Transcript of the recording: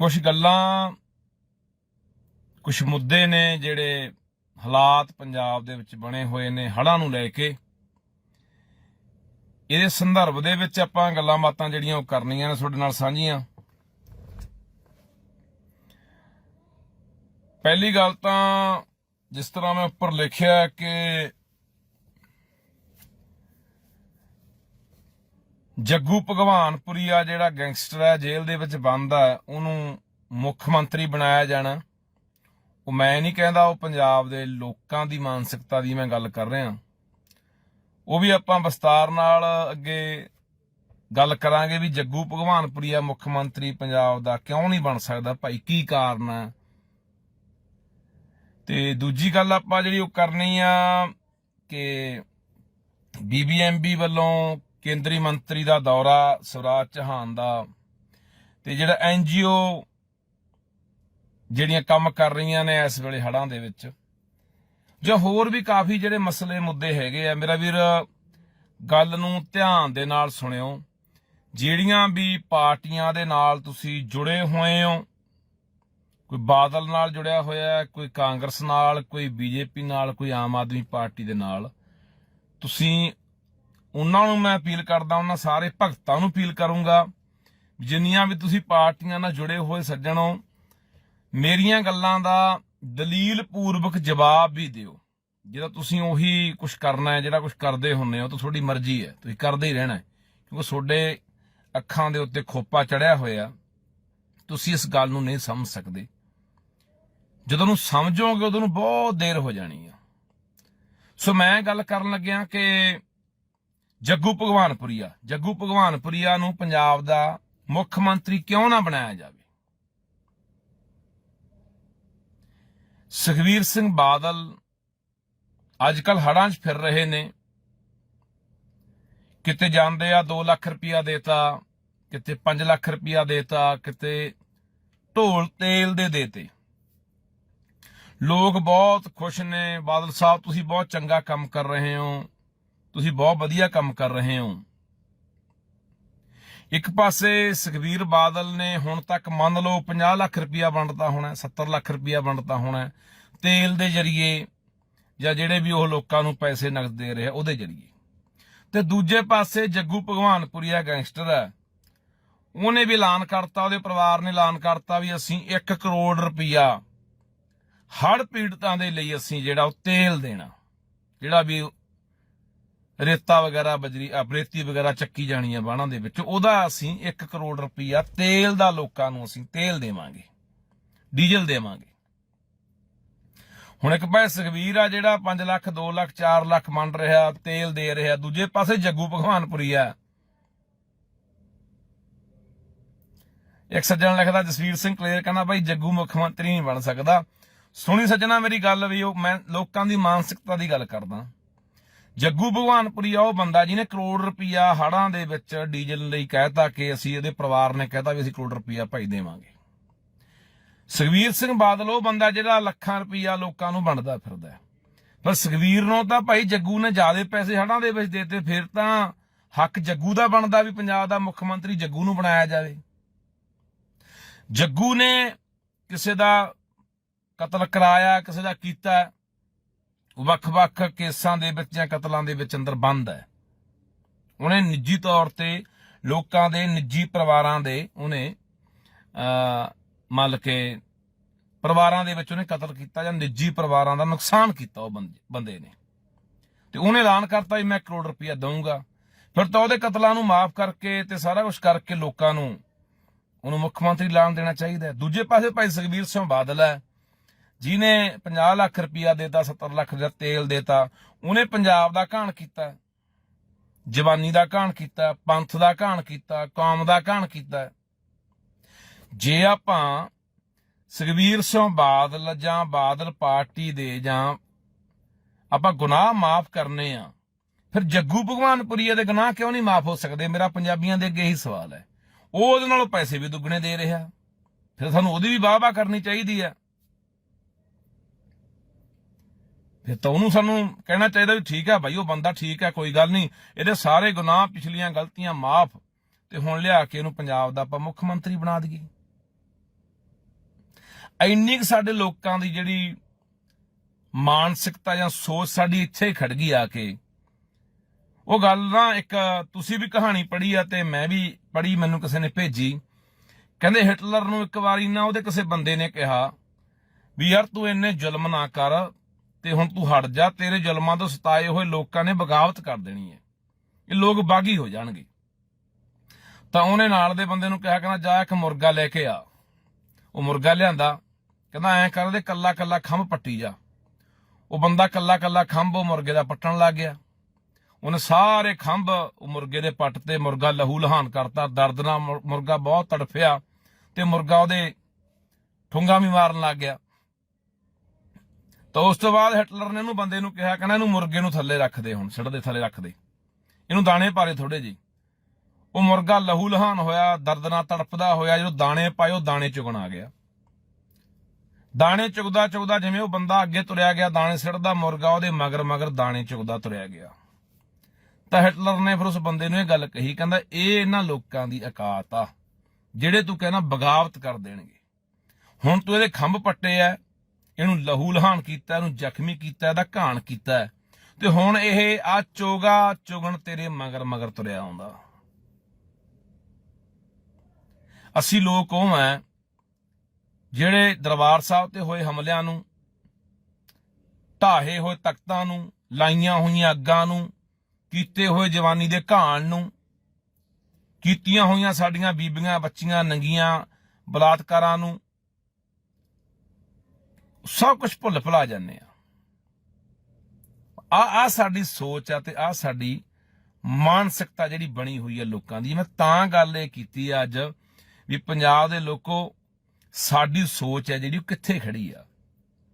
ਕੁਝ ਗੱਲਾਂ ਕੁਝ ਮੁੱਦੇ ਨੇ ਜਿਹੜੇ ਹਾਲਾਤ ਪੰਜਾਬ ਦੇ ਵਿੱਚ ਬਣੇ ਹੋਏ ਨੇ ਹੜ੍ਹਾਂ ਨੂੰ ਲੈ ਕੇ। ਇਹਦੇ ਸੰਦਰਭ ਦੇ ਵਿੱਚ ਆਪਾਂ ਗੱਲਾਂ ਬਾਤਾਂ ਜਿਹੜੀਆਂ ਉਹ ਕਰਨੀਆਂ ਨੇ ਤੁਹਾਡੇ ਨਾਲ ਸਾਂਝੀਆਂ। ਪਹਿਲੀ ਗੱਲ ਤਾਂ ਜਿਸ ਤਰ੍ਹਾਂ ਮੈਂ ਉੱਪਰ ਲਿਖਿਆ ਕਿ ਜੱਗੂ ਭਗਵਾਨਪੁਰੀਆ ਜਿਹੜਾ ਗੈਂਗਸਟਰ ਹੈ ਜੇਲ੍ਹ ਦੇ ਵਿੱਚ ਬੰਦ ਹੈ ਉਹਨੂੰ ਮੁੱਖ ਮੰਤਰੀ ਬਣਾਇਆ ਜਾਣਾ। ਉਹ ਮੈਂ ਨਹੀਂ ਕਹਿੰਦਾ ਉਹ ਪੰਜਾਬ ਦੇ ਲੋਕਾਂ ਦੀ ਮਾਨਸਿਕਤਾ ਦੀ ਮੈਂ ਗੱਲ ਕਰ ਰਿਹਾ। ਉਹ ਵੀ ਆਪਾਂ ਵਿਸਤਾਰ ਨਾਲ ਅੱਗੇ ਗੱਲ ਕਰਾਂਗੇ ਵੀ ਜੱਗੂ ਭਗਵਾਨਪੁਰੀਆ ਮੁੱਖ ਮੰਤਰੀ ਪੰਜਾਬ ਦਾ ਕਿਉਂ ਨਹੀਂ ਬਣ ਸਕਦਾ, ਭਾਈ ਕੀ ਕਾਰਨ ਹੈ ਤੇ ਦੂਜੀ ਗੱਲ ਆਪਾਂ ਜਿਹੜੀ ਉਹ ਕਰਨੀ ਆ ਕਿ ਬੀਬੀਐਮਬੀ ਵੱਲੋਂ ਕੇਂਦਰੀ ਮੰਤਰੀ ਦਾ ਦੌਰਾ ਸਵਰਾਜ ਚੌਹਾਨ ਦਾ ਤੇ ਜਿਹੜਾ ਐਨਜੀਓ ਜਿਹੜੀਆਂ ਕੰਮ ਕਰ ਰਹੀਆਂ ਨੇ ਇਸ ਵੇਲੇ ਹੜਾਂ ਦੇ ਵਿੱਚ, ਜਾਂ ਹੋਰ ਵੀ ਕਾਫੀ ਜਿਹੜੇ ਮਸਲੇ ਮੁੱਦੇ ਹੈਗੇ ਆ, ਮੇਰਾ ਵੀਰ ਗੱਲ ਨੂੰ ਧਿਆਨ ਦੇ ਨਾਲ ਸੁਣਿਓ। ਜਿਹੜੀਆਂ ਵੀ ਪਾਰਟੀਆਂ ਦੇ ਨਾਲ ਤੁਸੀਂ ਜੁੜੇ ਹੋਏ ਹੋ, ਕੋਈ ਬਾਦਲ ਨਾਲ ਜੁੜਿਆ ਹੋਇਆ ਕੋਈ ਕਾਂਗਰਸ ਨਾਲ, ਕੋਈ ਬੀਜੇਪੀ ਨਾਲ, ਕੋਈ ਆਮ ਆਦਮੀ ਪਾਰਟੀ ਦੇ ਨਾਲ, ਤੁਸੀਂ ਉਹਨਾਂ ਨੂੰ ਮੈਂ ਅਪੀਲ ਕਰਦਾ, ਉਹਨਾਂ ਸਾਰੇ ਭਗਤਾਂ ਨੂੰ ਅਪੀਲ ਕਰੂੰਗਾ, ਜਿੰਨੀਆਂ ਵੀ ਤੁਸੀਂ ਪਾਰਟੀਆਂ ਨਾਲ ਜੁੜੇ ਹੋਏ ਸੱਜਣੋ ਮੇਰੀਆਂ ਗੱਲਾਂ ਦਾ ਦਲੀਲ ਪੂਰਵਕ ਜਵਾਬ ਵੀ ਦਿਓ। ਜਿਹੜਾ ਤੁਸੀਂ ਉਹੀ ਕੁਝ ਕਰਨਾ ਹੈ, ਜਿਹੜਾ ਕੁਝ ਕਰਦੇ ਹੁੰਨੇ ਹੋ ਤਾਂ ਤੁਹਾਡੀ ਮਰਜ਼ੀ ਹੈ, ਤੁਸੀਂ ਕਰਦੇ ਹੀ ਰਹਿਣਾ ਕਿਉਂਕਿ ਤੁਹਾਡੇ ਅੱਖਾਂ ਦੇ ਉੱਤੇ ਖੋਪਾ ਚੜਿਆ ਹੋਇਆ, ਤੁਸੀਂ ਇਸ ਗੱਲ ਨੂੰ ਨਹੀਂ ਸਮਝ ਸਕਦੇ। ਜਦੋਂ ਨੂੰ ਸਮਝੋਗੇ, ਉਦੋਂ ਨੂੰ ਬਹੁਤ ਦੇਰ ਹੋ ਜਾਣੀ ਆ। ਸੋ ਮੈਂ ਗੱਲ ਕਰਨ ਲੱਗਿਆ ਕਿ ਜੱਗੂ ਭਗਵਾਨਪੁਰੀਆ। ਜੱਗੂ ਭਗਵਾਨਪੁਰੀਆ ਨੂੰ ਪੰਜਾਬ ਦਾ ਮੁੱਖ ਮੰਤਰੀ ਕਿਉਂ ਨਾ ਬਣਾਇਆ ਜਾਵੇ? ਸੁਖਵੀਰ ਸਿੰਘ ਬਾਦਲ ਅੱਜ ਕੱਲ ਹੜਾਂ 'ਚ ਫਿਰ ਰਹੇ ਨੇ। ਕਿਤੇ ਜਾਂਦੇ ਆ 2 ਲੱਖ ਰੁਪਇਆ ਦੇਤਾ, ਕਿਤੇ 5 ਲੱਖ ਰੁਪਇਆ ਦੇਤਾ, ਕਿਤੇ ਢੋਲ ਤੇਲ ਦੇ ਦੇਤੇ। ਲੋਕ ਬਹੁਤ ਖੁਸ਼ ਨੇ, ਬਾਦਲ ਸਾਹਿਬ, ਤੁਸੀਂ ਬਹੁਤ ਚੰਗਾ ਕੰਮ ਕਰ ਰਹੇ ਹੋ। ਤੁਸੀਂ ਬਹੁਤ ਵਧੀਆ ਕੰਮ ਕਰ ਰਹੇ ਹੋ। ਇੱਕ ਪਾਸੇ ਸੁਖਵੀਰ ਬਾਦਲ ਨੇ ਹੁਣ ਤੱਕ ਮੰਨ ਲਓ 50 ਲੱਖ ਰੁਪਇਆ ਵੰਡਤਾ ਹੋਣਾ 70 ਲੱਖ ਰੁਪਇਆ ਵੰਡਤਾ ਹੋਣਾ, ਤੇਲ ਦੇ ਜ਼ਰੀਏ ਜਾਂ ਜਿਹੜੇ ਵੀ ਉਹ ਲੋਕਾਂ ਨੂੰ ਪੈਸੇ ਨਕਦ ਦੇ ਰਿਹਾ ਉਹਦੇ ਜ਼ਰੀਏ। ਤੇ ਦੂਜੇ ਪਾਸੇ ਜੱਗੂ ਭਗਵਾਨਪੁਰੀਆ ਗੈਂਗਸਟਰ ਹੈ ਉਹਨੇ ਵੀ ਐਲਾਨ ਕਰਤਾ, ਉਹਦੇ ਪਰਿਵਾਰ ਨੇ ਐਲਾਨ ਕਰਤਾ ਵੀ ਅਸੀਂ 1 ਕਰੋੜ ਰੁਪਇਆ ਹੜ੍ਹ ਪੀੜਤਾਂ ਦੇ ਲਈ ਅਸੀਂ ਜਿਹੜਾ ਉਹ ਤੇਲ ਦੇਣਾ, ਜਿਹੜਾ ਵੀ ਰੇਤਾ ਵਗੈਰਾ ਬਜਰੀ ਅਬਰੇਤੀ ਵਗੈਰਾ ਚੱਕੀ ਜਾਣੀ ਹੈ ਬਾਣਾ ਦੇ ਵਿੱਚ। ਉਹਦਾ ਅਸੀਂ 1 ਕਰੋੜ ਰੁਪਈਆ ਤੇਲ ਦਾ ਲੋਕਾਂ ਨੂੰ ਅਸੀਂ ਤੇਲ ਦੇਵਾਂਗੇ, ਡੀਜ਼ਲ ਦੇਵਾਂਗੇ। ਹੁਣ ਇੱਕ ਪਾਸੇ ਸੁਖਵੀਰ ਆ ਜਿਹੜਾ 5 ਲੱਖ 2 ਲੱਖ 4 ਲੱਖ ਮੰਨ ਰਿਹਾ, ਤੇਲ ਦੇ ਰਿਹਾ, ਦੂਜੇ ਪਾਸੇ ਜੱਗੂ ਭਗਵਾਨਪੁਰੀ ਆ। ਇੱਕ ਸੱਜਣ ਲਿਖਦਾ, ਜਸਵੀਰ ਸਿੰਘ ਕਲੇਰ ਕਹਿੰਦਾ, ਭਾਈ ਜੱਗੂ ਮੁੱਖ ਮੰਤਰੀ ਨਹੀਂ ਬਣ ਸਕਦਾ। ਸੁਣੀ ਸੱਜਣਾ ਮੇਰੀ ਗੱਲ ਵੀ, ਉਹ ਮੈਂ ਲੋਕਾਂ ਦੀ ਮਾਨਸਿਕਤਾ ਦੀ ਗੱਲ ਕਰਦਾ। ਜੱਗੂ ਭਗਵਾਨਪੁਰੀ ਆ ਉਹ ਬੰਦਾ ਜਿਹਨੇ ਕਰੋੜ ਰੁਪਇਆ ਹੜਾਂ ਦੇ ਵਿੱਚ ਡੀਜ਼ਲ ਲਈ ਕਹਿਤਾ ਕਿ ਅਸੀਂ ਇਹਦੇ ਪਰਿਵਾਰ ਨੇ ਕਹਿਤਾ ਵੀ ਅਸੀਂ ਕਰੋੜ ਰੁਪਇਆ ਭਾਈ ਦੇਵਾਂਗੇ। ਸੁਖਵੀਰ ਸਿੰਘ ਬਾਦਲ, ਉਹ ਬੰਦਾ ਜਿਹੜਾ ਲੱਖਾਂ ਰੁਪਇਆ ਲੋਕਾਂ ਨੂੰ ਵੰਡਦਾ ਫਿਰਦਾ ਪਰ ਸੁਖਵੀਰ ਨੂੰ ਤਾਂ ਭਾਈ ਜੱਗੂ ਨੇ ਜ਼ਿਆਦਾ ਪੈਸੇ ਹੜਾਂ ਦੇ ਵਿੱਚ ਦੇਤੇ, ਫਿਰ ਤਾਂ ਹੱਕ ਜੱਗੂ ਦਾ ਬਣਦਾ ਵੀ ਪੰਜਾਬ ਦਾ ਮੁੱਖ ਮੰਤਰੀ ਜੱਗੂ ਨੂੰ ਬਣਾਇਆ ਜਾਵੇ। ਜੱਗੂ ਨੇ ਕਿਸੇ ਦਾ ਕਤਲ ਕਰਾਇਆ, ਕਿਸੇ ਦਾ ਕੀਤਾ ਵੱਖ-ਵੱਖ ਕੇਸਾਂ ਦੇ ਵਿੱਚ ਜਾਂ ਕਤਲਾਂ ਦੇ ਵਿੱਚ ਅੰਦਰ ਬੰਦ ਹੈ। ਉਹਨੇ ਨਿੱਜੀ ਤੌਰ ਤੇ ਲੋਕਾਂ ਦੇ, ਨਿੱਜੀ ਪਰਿਵਾਰਾਂ ਦੇ ਉਹਨੇ, ਅ, ਮੰਨ ਕੇ ਪਰਿਵਾਰਾਂ ਦੇ ਵਿੱਚ ਉਹਨੇ ਕਤਲ ਕੀਤਾ ਜਾਂ ਨਿੱਜੀ ਪਰਿਵਾਰਾਂ ਦਾ ਨੁਕਸਾਨ ਕੀਤਾ ਉਹ ਬੰਦੇ ਬੰਦੇ ਨੇ। ਤੇ ਉਹਨੇ ਐਲਾਨ ਕਰਤਾ ਵੀ ਮੈਂ ਕਰੋੜ ਰੁਪਇਆ ਦਊਂਗਾ। ਫਿਰ ਤਾਂ ਉਹਦੇ ਕਤਲਾਂ ਨੂੰ ਮਾਫ ਕਰਕੇ ਤੇ ਸਾਰਾ ਕੁਝ ਕਰਕੇ ਲੋਕਾਂ ਨੂੰ ਉਹਨੂੰ ਮੁੱਖ ਮੰਤਰੀ ਐਲਾਨ ਦੇਣਾ ਚਾਹੀਦਾ ਦੂਜੇ ਪਾਸੇ ਭਾਈ ਸੁਖਬੀਰ ਸਿੰਘ ਬਾਦਲ ਹੈ। ਜਿਹਨੇ 50 ਲੱਖ ਰੁਪਇਆ ਦੇਤਾ 70 ਲੱਖ ਦਾ ਤੇਲ ਦੇਤਾ, ਉਹਨੇ ਪੰਜਾਬ ਦਾ ਘਾਣ ਕੀਤਾ, ਜਵਾਨੀ ਦਾ ਘਾਣ ਕੀਤਾ, ਪੰਥ ਦਾ ਘਾਣ ਕੀਤਾ, ਕੌਮ ਦਾ ਘਾਣ ਕੀਤਾ। ਜੇ ਆਪਾਂ ਸੁਖਬੀਰ ਸਿੰਘ ਬਾਦਲ ਜਾਂ ਬਾਦਲ ਪਾਰਟੀ ਦੇ ਜਾਂ ਆਪਾਂ ਗੁਨਾਹ ਮਾਫ ਕਰਨੇ ਆ, ਫਿਰ ਜੱਗੂ ਭਗਵਾਨਪੁਰੀਏ ਦੇ ਗੁਨਾਹ ਕਿਉਂ ਨਹੀਂ ਮਾਫ ਹੋ ਸਕਦੇ? ਮੇਰਾ ਪੰਜਾਬੀਆਂ ਦੇ ਅੱਗੇ ਹੀ ਸਵਾਲ ਹੈ। ਉਹ ਉਹਦੇ ਨਾਲੋਂ ਪੈਸੇ ਵੀ ਦੁੱਗਣੇ ਦੇ ਰਿਹਾ। ਫਿਰ ਸਾਨੂੰ ਉਹਦੀ ਵੀ ਵਾਹ-ਵਾਹ ਕਰਨੀ ਚਾਹੀਦੀ ਹੈ। ਫਿਰ ਤਾਂ ਉਹਨੂੰ ਸਾਨੂੰ ਕਹਿਣਾ ਚਾਹੀਦਾ ਵੀ ਠੀਕ ਹੈ ਭਾਈ ਉਹ ਬੰਦਾ ਠੀਕ ਹੈ ਕੋਈ ਗੱਲ ਨਹੀਂ। ਇਹਦੇ ਸਾਰੇ ਗੁਨਾਹ, ਪਿਛਲੀਆਂ ਗਲਤੀਆਂ ਮਾਫ। ਤੇ ਹੁਣ ਲਿਆ ਕੇ ਇਹਨੂੰ ਪੰਜਾਬ ਦਾ ਆਪਾਂ ਮੁੱਖ ਮੰਤਰੀ ਬਣਾ ਦਈਏ। ਇੰਨੀ ਕੁ ਸਾਡੇ ਲੋਕਾਂ ਦੀ ਜਿਹੜੀ ਮਾਨਸਿਕਤਾ ਜਾਂ ਸੋਚ ਸਾਡੀ ਇੱਥੇ ਹੀ ਖੜ ਗਈ ਆ ਕੇ। ਉਹ ਗੱਲ ਨਾ ਇੱਕ ਤੁਸੀਂ ਵੀ ਕਹਾਣੀ ਪੜ੍ਹੀ ਆ ਤੇ ਮੈਂ ਵੀ ਪੜ੍ਹੀ, ਮੈਨੂੰ ਕਿਸੇ ਨੇ ਭੇਜੀ। ਕਹਿੰਦੇ ਹਿਟਲਰ ਨੂੰ ਇੱਕ ਵਾਰੀ ਨਾ ਉਹਦੇ ਕਿਸੇ ਬੰਦੇ ਨੇ ਕਿਹਾ ਵੀ ਯਾਰ ਤੂੰ ਇੰਨੇ ਜ਼ੁਲਮ ਨਾ ਕਰ ਤੇ ਹੁਣ ਤੂੰ ਹਟ ਜਾ, ਤੇਰੇ ਜ਼ੁਲਮਾਂ ਤੋਂ ਸਤਾਏ ਹੋਏ ਲੋਕਾਂ ਨੇ ਬਗਾਵਤ ਕਰ ਦੇਣੀ ਹੈ। ਇਹ ਲੋਕ ਬਾਗੀ ਹੋ ਜਾਣਗੇ। ਤਾਂ ਉਹਨੇ ਨਾਲ ਦੇ ਬੰਦੇ ਨੂੰ ਕਿਹਾ, ਕਹਿੰਦਾ, ਜਾ ਇੱਕ ਮੁਰਗਾ ਲੈ ਕੇ ਆ। ਉਹ ਮੁਰਗਾ ਲਿਆਂਦਾ। ਕਹਿੰਦਾ, ਐਂ ਕਰ ਦੇ ਕੱਲਾ ਕੱਲਾ ਖੰਭ ਪੱਟੀ ਜਾ। ਉਹ ਬੰਦਾ ਕੱਲਾ ਕੱਲਾ ਖੰਭ ਉਹ ਮੁਰਗੇ ਦਾ ਪੱਟਣ ਲੱਗ ਗਿਆ। ਉਹਨੇ ਸਾਰੇ ਖੰਭ ਉਹ ਮੁਰਗੇ ਦੇ ਪੱਟ ਤੇ ਮੁਰਗਾ ਲਹੂ ਲਹਾਨ ਕਰਤਾ। ਦਰਦ ਨਾਲ ਮੁਰਗਾ ਬਹੁਤ ਤੜਫਿਆ ਤੇ ਮੁਰਗਾ ਉਹਦੇ ਠੁੰਗਾ ਵੀ ਮਾਰਨ ਲੱਗ ਗਿਆ। ਤਾਂ ਉਸ ਤੋਂ ਬਾਅਦ ਹਿਟਲਰ ਨੇ ਇਹਨੂੰ ਬੰਦੇ ਨੂੰ ਕਿਹਾ, ਕਹਿੰਦਾ ਇਹਨੂੰ ਮੁਰਗੇ ਨੂੰ ਥੱਲੇ ਰੱਖ ਦੇ ਹੁਣ, ਸਿੱਟ ਦੇ ਥੱਲੇ ਰੱਖ ਦੇ। ਇਹਨੂੰ ਦਾਣੇ ਪਾਰੇ ਥੋੜੇ ਜੀ ਉਹ ਮੁਰਗਾ ਲਹੂ ਲਹਾਨ ਹੋਇਆ, ਦਰਦ ਨਾਲ ਤੜਪਦਾ ਹੋਇਆ, ਜਦੋਂ ਦਾਣੇ ਪਾਏ, ਉਹ ਦਾਣੇ ਚੁਗਣ ਆ ਗਿਆ। ਦਾਣੇ ਚੁਗਦਾ ਚੁਗਦਾ ਜਿਵੇਂ ਉਹ ਬੰਦਾ ਅੱਗੇ ਤੁਰਿਆ ਗਿਆ, ਦਾਣੇ ਸਿੱਟਦਾ ਮੁਰਗਾ, ਉਹਦੇ ਮਗਰ ਮਗਰ ਦਾਣੇ ਚੁਗਦਾ ਤੁਰਿਆ ਗਿਆ। ਤਾਂ ਹਿਟਲਰ ਨੇ ਫਿਰ ਉਸ ਬੰਦੇ ਨੂੰ ਇਹ ਗੱਲ ਕਹੀ, ਕਹਿੰਦਾ ਇਹ ਇਹਨਾਂ ਲੋਕਾਂ ਦੀ ਔਕਾਤ ਆ, ਜਿਹੜੇ ਤੂੰ ਕਹਿੰਦਾ ਬਗਾਵਤ ਕਰ ਦੇਣਗੇ। ਹੁਣ ਤੂੰ ਇਹਦੇ ਖੰਭ ਪੱਟੇ ਐ ਇਹਨੂੰ ਲਹੂ ਲਹਾਨ ਕੀਤਾ, ਇਹਨੂੰ ਜ਼ਖਮੀ ਕੀਤਾ, ਇਹਦਾ ਘਾਣ ਕੀਤਾ ਤੇ ਹੁਣ ਇਹ ਆ ਚੋਗਾ, ਚੁਗਣ ਤੇਰੇ ਮਗਰ ਮਗਰ ਤੁਰਿਆ ਆਉਂਦਾ। ਅਸੀਂ ਲੋਕ ਉਹ ਐ, ਜਿਹੜੇ ਦਰਬਾਰ ਸਾਹਿਬ ਤੇ ਹੋਏ ਹਮਲਿਆਂ ਨੂੰ, ਢਾਹੇ ਹੋਏ ਤਖਤਾਂ ਨੂੰ, ਲਾਈਆਂ ਹੋਈਆਂ ਅੱਗਾਂ ਨੂੰ, ਕੀਤੇ ਹੋਏ ਜਵਾਨੀ ਦੇ ਘਾਣ ਨੂੰ, ਕੀਤੀਆਂ ਹੋਈਆਂ ਸਾਡੀਆਂ ਬੀਬੀਆਂ, ਬੱਚੀਆਂ, ਨੰਗੀਆਂ ਬਲਾਤਕਾਰਾਂ ਨੂੰ ਸਭ ਕੁਝ ਭੁੱਲ ਭੁਲਾ ਜਾਂਦੇ ਆ। ਆ ਆ ਸਾਡੀ ਸੋਚ ਆ ਤੇ ਆ ਸਾਡੀ ਮਾਨਸਿਕਤਾ ਜਿਹੜੀ ਬਣੀ ਹੋਈ ਹੈ ਲੋਕਾਂ ਦੀ। ਮੈਂ ਤਾਂ ਗੱਲ ਇਹ ਕੀਤੀ ਅੱਜ ਵੀ ਪੰਜਾਬ ਦੇ ਲੋਕੋ ਸਾਡੀ ਸੋਚ ਹੈ ਜਿਹੜੀ ਉਹ ਕਿੱਥੇ ਖੜੀ ਆ।